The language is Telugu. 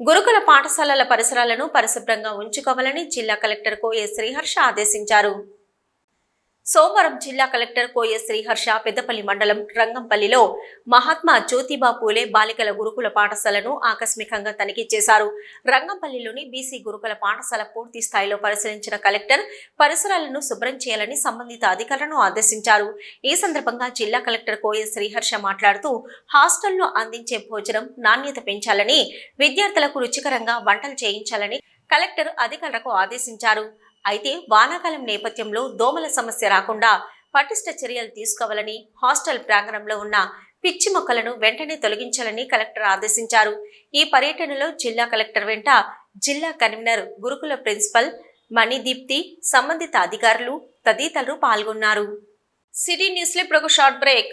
గురుకుల పాఠశాలల పరిసరాలను పరిశుభ్రంగా ఉంచుకోవాలని జిల్లా కలెక్టర్ కోయ శ్రీహర్ష ఆదేశించారు. సోమవారం జిల్లా కలెక్టర్ కోయ శ్రీహర్ష పెద్దపల్లి మండలం రంగంపల్లిలో మహాత్మా జ్యోతిబా పూలే బాలికల గురుకుల పాఠశాలను ఆకస్మికంగా తనిఖీ చేశారు. రంగంపల్లిలోని బీసీ గురుకుల పాఠశాల పూర్తి స్థాయిలో పరిశీలించిన కలెక్టర్ పరిసరాలను శుభ్రం చేయాలని సంబంధిత అధికారులను ఆదేశించారు. ఈ సందర్భంగా జిల్లా కలెక్టర్ కోయ శ్రీహర్ష మాట్లాడుతూ హాస్టల్లో అందించే భోజనం నాణ్యత పెంచాలని విద్యార్థులకు రుచికరంగా వంటలు చేయించాలని కలెక్టర్ అధికారులకు ఆదేశించారు. అయితే వానాకాలం నేపథ్యంలో దోమల సమస్య రాకుండా పటిష్ట చర్యలు తీసుకోవాలని హాస్టల్ ప్రాంగణంలో ఉన్న పిచ్చి మొక్కలను వెంటనే తొలగించాలని కలెక్టర్ ఆదేశించారు. ఈ పర్యటనలో జిల్లా కలెక్టర్ వెంట జిల్లా కన్వీనర్ గురుకుల ప్రిన్సిపల్ మణిదీప్తి సంబంధిత అధికారులు తదితరులు పాల్గొన్నారు. సిటీ న్యూస్లో ఇప్పుడు ఒక షార్ట్ బ్రేక్.